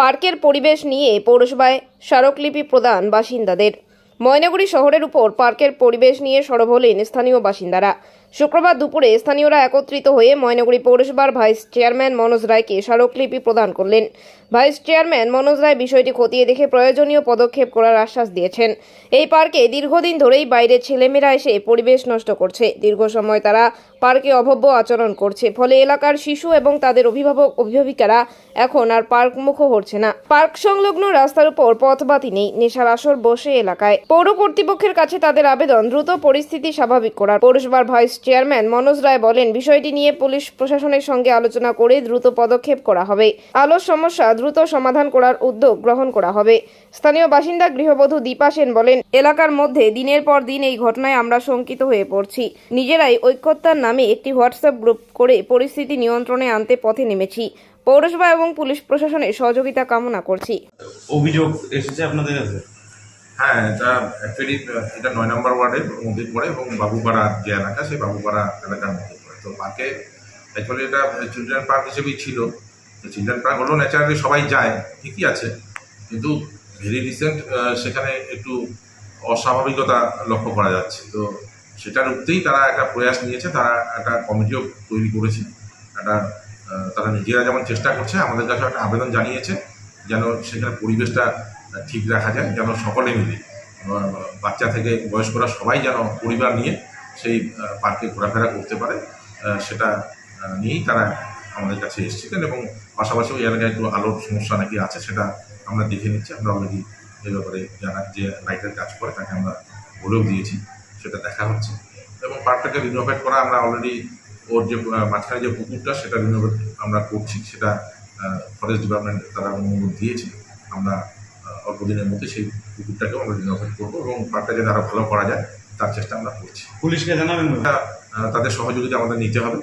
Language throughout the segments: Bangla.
পার্কের পরিবেশ নিয়ে পৌরসভায় স্মারকলিপি প্রদান বাসিন্দাদের। ময়নাগুড়ি শহরের উপর পার্কের পরিবেশ নিয়ে সরব হলেন স্থানীয় বাসিন্দারা। শুক্রবার দুপুরে স্থানীয়রা একত্রিত হয়ে ময়নাগুড়ি পৌরসভার ভাইস চেয়ারম্যান মনোজ রায়কে স্মারকলিপি প্রদান করলেন। ভাইস চেয়ারম্যান মনোজ রায় বিষয়টি খতিয়ে দেখে প্রয়োজনীয় পদক্ষেপ করার আশ্বাস দিয়েছেন। এই পার্কে দীর্ঘদিন ধরেই বাইরের ছেলেমেয়েরা এসে পরিবেশ নষ্ট করছে। দীর্ঘ সময় তারা পার্কে অভব্য আচরণ করছে, ফলে এলাকার শিশু এবং তাদের অভিভাবক, অভিভাবিকারা এখন আর পার্ক মুখ হচ্ছে না। পার্ক সংলগ্ন রাস্তার উপর পথবাতি নেই, নেশার আসর বসে এলাকায়। পৌর কর্তৃপক্ষের কাছে তাদের আবেদন দ্রুত পরিস্থিতি স্বাভাবিক করার। পৌরসভার ভাইস চেয়ারম্যান মনোজ রায় বলেন, বিষয়টি নিয়ে পুলিশ প্রশাসনের সঙ্গে আলোচনা করে দ্রুত পদক্ষেপ করা হবে। আলোর সমস্যা দ্রুত সমাধান করার উদ্যোগ গ্রহণ করা হবে। স্থানীয় বাসিন্দা গৃহবধূ দীপা সেন বলেন, এলাকার মধ্যে দিনের পর দিন এই ঘটনায় আমরা শঙ্কিত হয়ে পড়ছি। নিজেরাই ঐক্যতার নামে একটি হোয়াটসঅ্যাপ গ্রুপ করে পরিস্থিতি নিয়ন্ত্রণে আনতে পথে নেমেছি। পৌরসভা এবং পুলিশ প্রশাসনের সহযোগিতা কামনা করছি। অভিযোগ এসেছে আপনাদের কাছে? হ্যাঁ এটা অ্যাকচুয়ালি এটা নয় নম্বর ওয়ার্ডের মধ্যে পড়ে এবং বাবুপাড়া যে এলাকা সেই বাবুপাড়া এলাকার মধ্যে পড়ে। তো পার্কে অ্যাকচুয়ালি এটা চিলড্রেন পার্ক হিসেবেই ছিল। তো চিলড্রেন পার্ক হলেও ন্যাচারালি সবাই যায়, ঠিকই আছে। কিন্তু ভেরি রিসেন্ট সেখানে একটু অস্বাভাবিকতা লক্ষ্য করা যাচ্ছে। তো সেটা রুখতেই তারা একটা প্রয়াস নিয়েছে, তারা একটা কমিটিও তৈরি করেছে। একটা তারা নিজেরা যেমন চেষ্টা করছে, আমাদের কাছে একটা আবেদন জানিয়েছে, যেন সেখানে পরিবেশটা ঠিক রাখা যায় যেন সকলে মিলে বাচ্চা থেকে বয়স্করা সবাই যেন পরিবার নিয়ে সেই পার্কে ঘোরাফেরা করতে পারে সেটা নিয়েই তারা আমাদের কাছে এসেছিলেন এবং পাশাপাশি ওই এলাকায় একটু আলোর সমস্যা নাকি আছে সেটা আমরা দেখে নিচ্ছি। আমরা অলরেডি এই ব্যাপারে যারা যে লাইটের কাজ করে, তাকে আমরা বলেও দিয়েছি, সেটা দেখা হচ্ছে। এবং পার্কটাকে রিনোভেট করা আমরা অলরেডি ওর যে মাঝখানে যে পুকুরটা, সেটা রিনোভেট আমরা করছি, সেটা ফরেস্ট ডিপার্টমেন্ট তারা অনুমোদন দিয়েছে। আমরা অল্প দিনের মধ্যে সেই পুকুরটাকেও আমরা রিনোভেট করব এবং পার্কটা যাতে আরও ভালো করা যায় তার চেষ্টা আমরা করছি। পুলিশকে জানাবেন? তাদের সহযোগিতা আমাদের নিতে হবে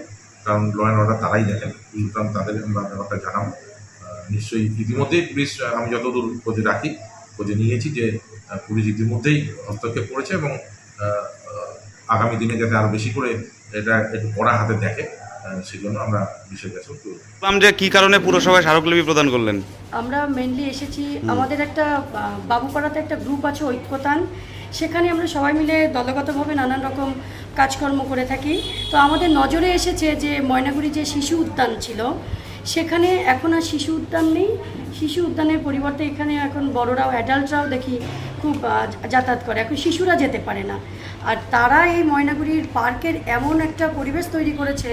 কারণ ল অ্যান্ড অর্ডার তারাই দেখেন। সুতরাং তাদের আমরা ব্যাপারটা জানাব। নিশ্চয়ই ইতিমধ্যেই পুলিশ আমি যতদূর খোঁজে রাখি খোঁজে নিয়েছি যে পুলিশ ইতিমধ্যেই হস্তক্ষেপ করেছে এবং আগামী দিনে যাতে আরও বেশি করে এটা একটু কড়া হাতে দেখে সেজন্য আমরা বিষয়ের কাছে যে কি কারণে পুরসভায় স্মারকলিপি প্রদান করলেন? আমরা মেনলি এসেছি আমাদের একটা বাবুপাড়াতে একটা গ্রুপ আছে ঐক্যতান। সেখানে আমরা সবাই মিলে দলগতভাবে নানান রকম কাজকর্ম করে থাকি। তো আমাদের নজরে এসেছে যে ময়নাগুড়ি যে শিশু উদ্যান ছিল সেখানে এখন আর শিশু উদ্যান নেই। শিশু উদ্যানের পরিবর্তে এখানে এখন বড়রাও অ্যাডাল্টরাও দেখি খুব যাতায়াত করে। এখন শিশুরা যেতে পারে না। আর তারা এই ময়নাগুড়ির পার্কের এমন একটা পরিবেশ তৈরি করেছে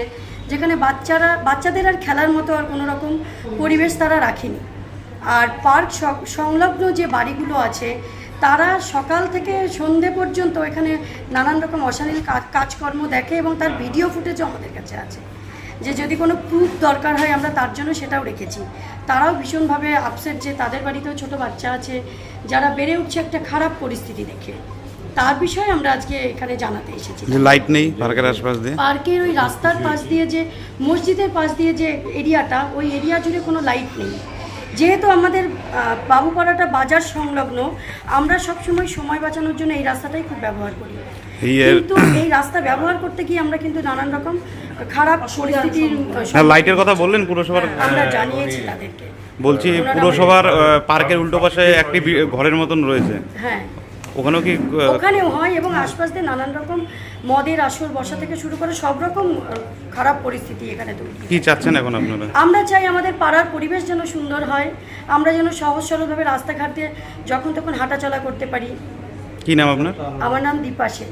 যেখানে বাচ্চারা, বাচ্চাদের আর খেলার মতো আর কোনো রকম পরিবেশ তারা রাখেনি। আর পার্ক সংলগ্ন যে বাড়িগুলো আছে, তারা সকাল থেকে সন্ধে পর্যন্ত এখানে নানান রকম অশালীল কাজকর্ম দেখে এবং তার ভিডিও ফুটেজও আমাদের কাছে আছে। যে যদি কোনো প্রুফ দরকার হয় আমরা তার জন্য সেটাও রেখেছি। তারাও ভীষণভাবে আপসেট যে তাদের বাড়িতেও ছোট বাচ্চা আছে, যারা বেড়ে উঠছে একটা খারাপ পরিস্থিতি দেখে। তার বিষয়ে আমরা আজকে এখানে জানাতে এসেছি। যে লাইট নেই পার্কের আশপাশ দিয়ে। পার্কের ওই রাস্তার পাশ দিয়ে যে মসজিদের পাশ দিয়ে যে এরিয়াটা ওই এরিয়া জুড়ে কোনো লাইট নেই। যেহেতু আমাদের বাবুপাড়াটা বাজার সংলগ্ন আমরা সবসময় সময় বাঁচানোর জন্য এই রাস্তাটাই খুব ব্যবহার করি। কিন্তু এই রাস্তা ব্যবহার করতে গিয়ে আমরা কিন্তু নানান রকম খারাপ পরিস্থিতির হ্যাঁ লাইটের কথা বললেন পুরসভার আমরা জানিয়েছি তাদেরকে। বলছি পুরসভার পার্কের উল্টো পাশে একটি ঘরের মতন রয়েছে। হ্যাঁ। ওখানেও কি ওখানেও হয় এবং আশপাশ দিয়ে নানান রকম মদের আসর বসা থেকে শুরু করে সব রকম খারাপ পরিস্থিতি এখানে তৈরি কি চাচ্ছেন এখন আপনারা? আমরা চাই আমাদের পাড়ার পরিবেশ যেন সুন্দর হয় আমরা যেন সহজ সরলভাবে রাস্তাঘাটে যখন তখন হাঁটাচলা করতে পারি। কি নাম আপনার? আমার নাম দীপা সেন।